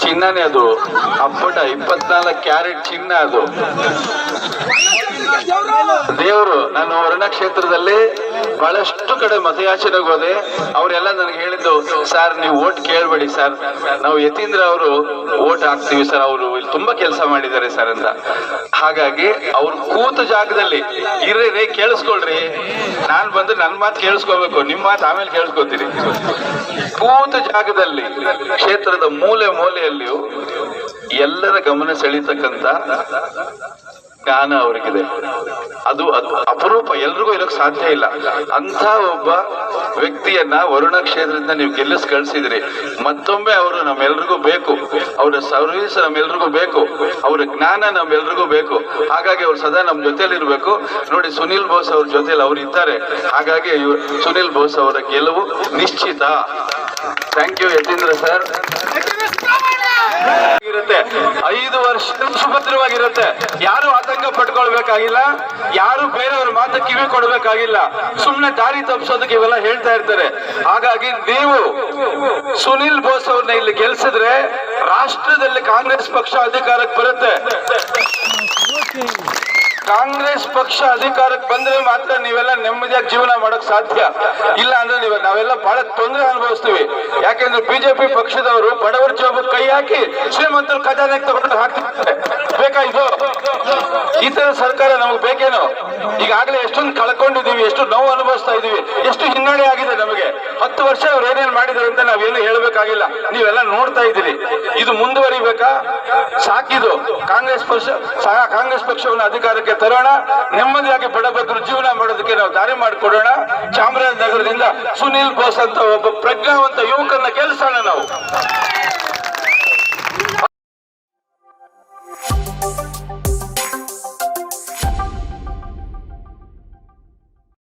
ಚಿನ್ನನೇ ಅದು. ಅಪ್ಪಟ ಇಪ್ಪತ್ನಾಲ್ಕು ಕ್ಯಾರೆಟ್ ಚಿನ್ನ ಅದು. ದೇವರು, ನಾನು ವರ್ಣ ಕ್ಷೇತ್ರದಲ್ಲಿ ಬಹಳಷ್ಟು ಕಡೆ ಮತಯಾಚನೆಗೆ ಹೋದೆ. ಅವರೆಲ್ಲ ನನಗೆ ಹೇಳಿದ್ದು, ಸರ್, ನೀವು ಓಟ್ ಕೇಳಬೇಡಿ ಸರ್. ನಾವು ಯತೀಂದ್ರ ಅವರು ಓಟ್ ಹಾಕ್ತೀವಿ ಸರ್. ಅವರು ಇಲ್ಲಿ ತುಂಬಾ ಕೆಲಸ ಮಾಡಿದ್ದಾರೆ ಸರ್ ಅಂತ. ಹಾಗಾಗಿ ಅವ್ರು ಕೂತ ಜಾಗದಲ್ಲಿ, ಇರ್ರಿ ಕೇಳಿಸ್ಕೊಳ್ರಿ. ನಾನ್ ಬಂದು ನನ್ನ ಮಾತು ಕೇಳಿಸ್ಕೋಬೇಕು ನಿಮ್ಮ ಮಾತು ಆಮೇಲೆ ಕೇಳಿಸ್ಕೊತೀನಿ. ಕೂತ ಜಾಗದಲ್ಲಿ, ಕ್ಷೇತ್ರದ ಮೂಲೆ ಮೂಲೆಯಲ್ಲಿಯೂ ಎಲ್ಲರ ಗಮನ ಸೆಳೀತಕ್ಕಂತ ಜ್ಞಾನ ಅವರಿಗಿದೆ. ಅದು ಅಪರೂಪ ಎಲ್ರಿಗೂ ಇರೋಕ್ ಸಾಧ್ಯ ಇಲ್ಲ. ಅಂತ ಒಬ್ಬ ವ್ಯಕ್ತಿಯನ್ನ ವರುಣ ಕ್ಷೇತ್ರದಿಂದ ನೀವು ಗೆಲ್ಲಿಸ್ ಕಳ್ಸಿದ್ರಿ. ಮತ್ತೊಮ್ಮೆ ಅವರು ನಮ್ಮೆಲ್ರಿಗೂ ಬೇಕು. ಅವರ ಸರ್ವಿಸ್ ನಮ್ಮೆಲ್ರಿಗೂ ಬೇಕು. ಅವರ ಜ್ಞಾನ ನಮ್ಮೆಲ್ರಿಗೂ ಬೇಕು. ಹಾಗಾಗಿ ಅವ್ರು ಸದಾ ನಮ್ಮ ಜೊತೆಯಲ್ಲಿ ಇರ್ಬೇಕು. ನೋಡಿ ಸುನಿಲ್ ಬೋಸ್ ಅವ್ರ ಜೊತೆಲಿ ಅವ್ರು ಇದ್ದಾರೆ. ಹಾಗಾಗಿ ಸುನಿಲ್ ಬೋಸ್ ಅವರ ಗೆಲುವು ನಿಶ್ಚಿತ. ಥ್ಯಾಂಕ್ ಯು ಯತೀಂದ್ರ ಸರ್ ಇರುತ್ತೆ. ಐದು ವರ್ಷ ಸುಭದ್ರವಾಗಿರುತ್ತೆ ಯಾರು ಆತಂಕ ಪಟ್ಕೊಳ್ಬೇಕಾಗಿಲ್ಲ, ಯಾರು ಬೇರೆಯವ್ರ ಮಾತು ಕಿವಿ ಕೊಡ್ಬೇಕಾಗಿಲ್ಲ. ಸುಮ್ನೆ ದಾರಿ ತಪ್ಪಿಸೋದಕ್ಕೆ ಇವೆಲ್ಲ ಹೇಳ್ತಾ ಇರ್ತಾರೆ. ಹಾಗಾಗಿ ನೀವು ಸುನಿಲ್ ಬೋಸ್ ಅವ್ರನ್ನ ಇಲ್ಲಿ ಗೆಲ್ಸಿದ್ರೆ ರಾಷ್ಟ್ರದಲ್ಲಿ ಕಾಂಗ್ರೆಸ್ ಪಕ್ಷ ಅಧಿಕಾರಕ್ಕೆ ಬರುತ್ತೆ. ಕಾಂಗ್ರೆಸ್ ಪಕ್ಷ ಅಧಿಕಾರಕ್ಕೆ ಬಂದ್ರೆ ಮಾತ್ರ ನೀವೆಲ್ಲ ನೆಮ್ಮದಿಯಾಗಿ ಜೀವನ ಮಾಡಕ್ ಸಾಧ್ಯ. ಇಲ್ಲ ಅಂದ್ರೆ ನೀವು ನಾವೆಲ್ಲ ಬಹಳ ತೊಂದರೆ ಅನುಭವಿಸ್ತೀವಿ. ಯಾಕೆಂದ್ರೆ ಬಿಜೆಪಿ ಪಕ್ಷದವರು ಬಡವರ ಜೋಬು ಕೈ ಹಾಕಿ ಶ್ರೀಮಂತರು ಖಜಾನೆ ತಗೊಂಡು ಹಾಕ್ತಾರೆ ಬೇಕಾ ಇದು? ಈ ತರ ಸರ್ಕಾರ ನಮಗೆ ಬೇಕೇನೋ? ಈಗಾಗಲೇ ಎಷ್ಟೊಂದು ಕಳ್ಕೊಂಡಿದೀವಿ ಎಷ್ಟು ನೋವು ಅನುಭವಿಸ್ತಾ ಇದೀವಿ, ಎಷ್ಟು ಹಿನ್ನಡೆ ಆಗಿದೆ ನಮಗೆ. ಹತ್ತು ವರ್ಷ ಅವ್ರು ಏನೇನ್ ಮಾಡಿದಾರೆ ಅಂತ ನಾವೇನು ಹೇಳಬೇಕಾಗಿಲ್ಲ. ನೀವೆಲ್ಲ ನೋಡ್ತಾ ಇದ್ದೀರಿ. ಇದು ಮುಂದುವರಿಬೇಕಾ? ಸಾಕಿದು. ಕಾಂಗ್ರೆಸ್ ಪಕ್ಷ ಕಾಂಗ್ರೆಸ್ ಪಕ್ಷವನ್ನು ಅಧಿಕಾರಕ್ಕೆ ತರೋಣ. ನೆಮ್ಮದಿಯಾಗಿ ಬಡಬಗ್ಗರು ಜೀವನ ಮಾಡೋದಕ್ಕೆ ನಾವು ದಾರಿ ಮಾಡಿಕೊಡೋಣ. ಚಾಮರಾಜನಗರದಿಂದ ಸುನೀಲ್ ಬೋಸ್ ಅಂತ ಒಬ್ಬ ಪ್ರಜ್ಞಾವಂತ